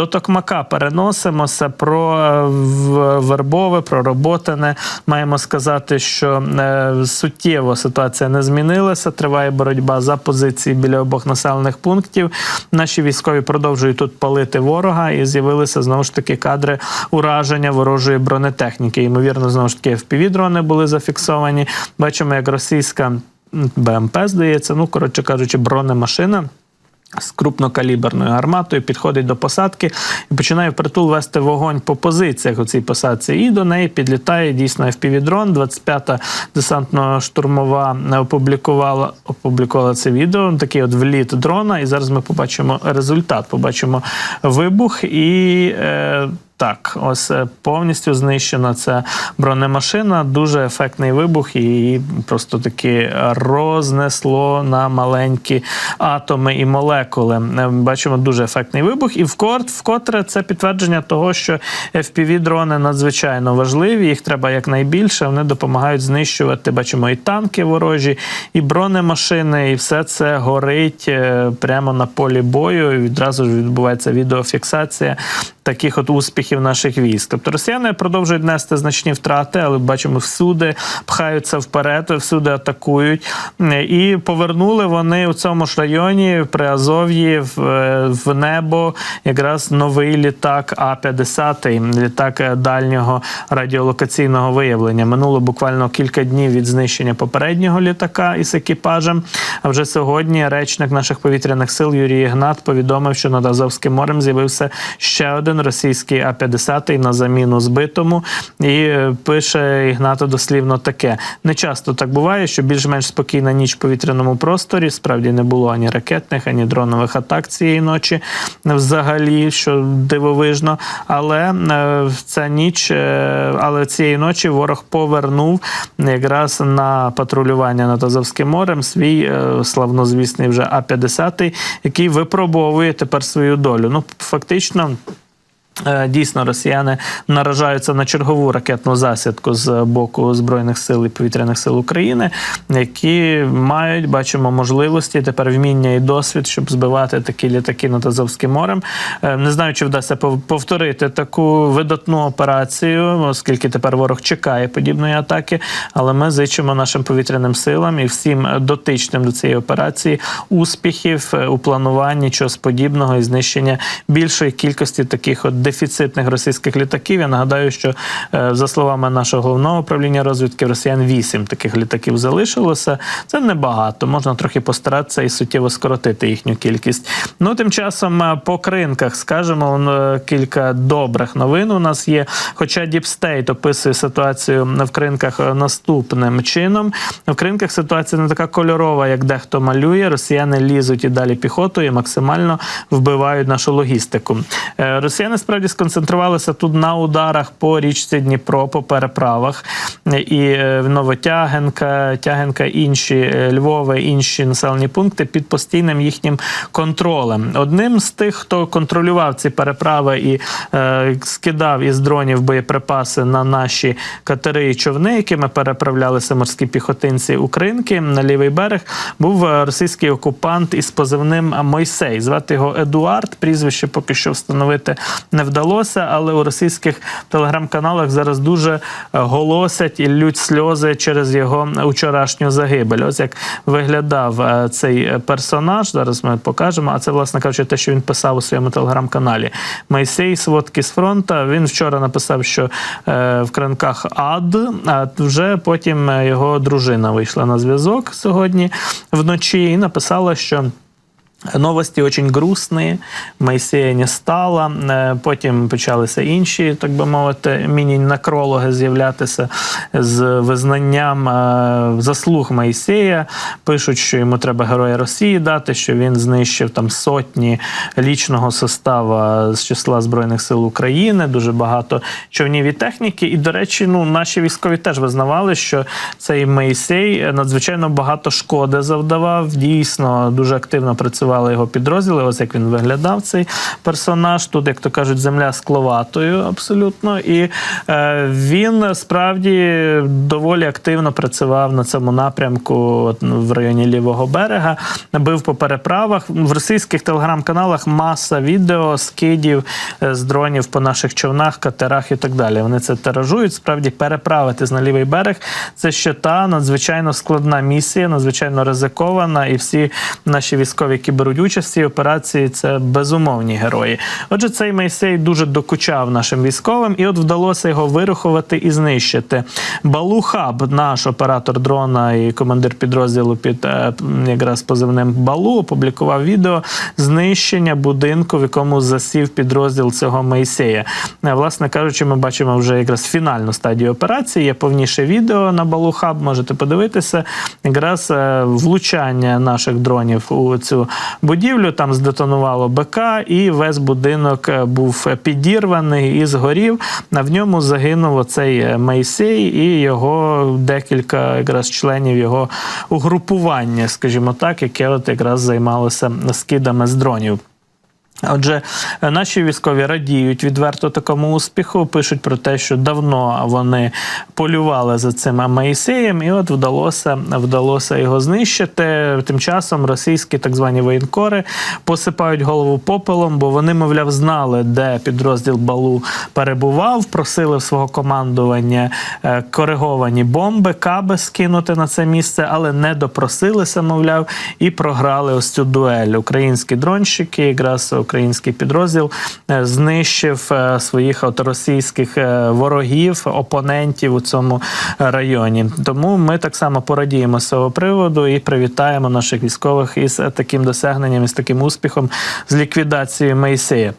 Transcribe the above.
До Токмака переносимося про е, вербове, про роботине. Маємо сказати, що е, суттєво ситуація не змінилася. Триває боротьба за позиції біля обох населених пунктів. Наші військові продовжують тут палити ворога, і з'явилися знову ж таки кадри ураження ворожої бронетехніки. Ймовірно, знову ж таки FPV-дрони були зафіксовані. Бачимо, як російська БМП, здається, ну коротше кажучи, бронемашина. З крупнокаліберною гарматою підходить до посадки і починає впритул вести вогонь по позиціях у цій посадці. І до неї підлітає дійсно FPV-дрон. 25-та десантно-штурмова опублікувала, опублікувала це відео. Такий от вліт дрона. І зараз ми побачимо результат. Побачимо вибух і. Е, так, ось е, повністю знищена ця бронемашина. Дуже ефектний вибух, її просто таки рознесло на маленькі атоми і молекули. Е, Бачимо дуже ефектний вибух. І вкот- вкотре це підтвердження того, що FPV-дрони надзвичайно важливі. Їх треба якнайбільше. Вони допомагають знищувати. Бачимо і танки ворожі, і бронемашини, і все це горить е, прямо на полі бою. І відразу ж відбувається відеофіксація таких от успіхів наших військ. Тобто росіяни продовжують нести значні втрати, але бачимо, всюди пхаються вперед, всюди атакують. І повернули вони у цьому ж районі при Азов'ї в, в небо якраз новий літак А-50, літак дальнього радіолокаційного виявлення. Минуло буквально кілька днів від знищення попереднього літака із екіпажем. А вже сьогодні речник наших повітряних сил Юрій Ігнат повідомив, що над Азовським морем з'явився ще один російський А-50 на заміну збитому. І е, пише Ігната дослівно таке: не часто так буває, що більш-менш спокійна ніч в повітряному просторі. Справді не було ані ракетних, ані дронових атак цієї ночі, взагалі, що дивовижно. Але е, ця ніч, е, але цієї ночі ворог повернув якраз на патрулювання над Азовським морем свій славнозвісний вже А-50, який випробовує тепер свою долю. Ну, фактично. Е, Дійсно, росіяни наражаються на чергову ракетну засідку з боку збройних сил і повітряних сил України, які мають, бачимо, можливості тепер вміння і досвід, щоб збивати такі літаки над Азовським морем. Е, Не знаю, чи вдасться пов- повторити таку видатну операцію, оскільки тепер ворог чекає подібної атаки. Але ми зичимо нашим повітряним силам і всім дотичним до цієї операції успіхів е, у плануванні чогось подібного і знищення більшої кількості таких от дефіцитних російських літаків. Я нагадаю, що е, за словами нашого головного управління розвідки росіян вісім таких літаків залишилося. Це небагато. Можна трохи постаратися і суттєво скоротити їхню кількість. Ну тим часом е, по кринках скажемо е, кілька добрих новин. У нас є. Хоча State описує ситуацію в кринках наступним чином. В кринках ситуація не така кольорова, як дехто малює. Росіяни лізуть і далі піхотою і максимально вбивають нашу логістику. Росіяни справді сконцентрувалися тут на ударах по річці Дніпро, по переправах. І е, Новотягенка, Тягенка, інші е, Львове, інші населені пункти під постійним їхнім контролем. Одним з тих, хто контролював ці переправи і е, скидав із дронів боєприпаси на наші катери і човни, якими переправлялися морські піхотинці Українки на лівий берег, був е, російський окупант із позивним Мойсей. Звати його Едуард. Прізвище поки що встановити не вдалося, але у російських телеграм-каналах зараз дуже е, голосять і лють сльози через його учорашню загибель. Ось як виглядав е, цей персонаж. Зараз ми покажемо. А це, власне кажучи, те, що він писав у своєму телеграм-каналі. Мойсей сводки з фронту. Він вчора написав, що е, в кринках ад, а вже потім його дружина вийшла на зв'язок сьогодні вночі і написала, що. Новості очень грустні, Моїсея не стало. Е, Потім почалися інші, так би мовити, міні-некрологи з'являтися з визнанням е, заслуг Моїсея. Пишуть, що йому треба Героя Росії дати, що він знищив там сотні лічного составу з числа Збройних сил України, дуже багато човнів і техніки. І, до речі, ну, наші військові теж визнавали, що цей Моїсей надзвичайно багато шкоди завдавав. Дійсно, дуже активно працював працювали його підрозділи. Ось як він виглядав цей персонаж. Тут, як то кажуть, земля скловатою абсолютно. І е, він справді доволі активно працював на цьому напрямку от, ну, в районі лівого берега. Бив по переправах. В російських телеграм-каналах маса відео, скидів е, з дронів по наших човнах, катерах і так далі. Вони це тиражують. Справді переправитись на лівий берег. Це ще та надзвичайно складна місія, надзвичайно ризикована. І всі наші військові, які беруть участь в операції, це безумовні герої. Отже, цей Мойсей дуже докучав нашим військовим, і от вдалося його вирухувати і знищити. Балухаб, наш оператор дрона і командир підрозділу під е, якраз позивним Балу, опублікував відео знищення будинку, в якому засів підрозділ цього Мойсея. Е, Власне кажучи, ми бачимо вже якраз фінальну стадію операції. Є повніше відео на Балухаб, можете подивитися. Якраз е, влучання наших дронів у цю будівлю. Там здетонувало БК, і весь будинок е, був підірваний і згорів. В ньому загинув оцей Мейсей і його декілька якраз членів його угрупування, скажімо так, яке от якраз займалося скидами з дронів. Отже, наші військові радіють відверто такому успіху. Пишуть про те, що давно вони полювали за цим Моїсеєм, і от вдалося, вдалося його знищити. Тим часом російські так звані воєнкори посипають голову попелом, бо вони, мовляв, знали, де підрозділ Балу перебував, просили в свого командування е, кориговані бомби, каби скинути на це місце, але не допросилися, мовляв, і програли ось цю дуель. Українські дронщики, якраз український підрозділ, е, знищив е, своїх от російських е, ворогів, опонентів у цьому районі. Тому ми так само порадіємо з цього приводу і привітаємо наших військових із таким досягненням, із таким успіхом з ліквідацією Мейсея.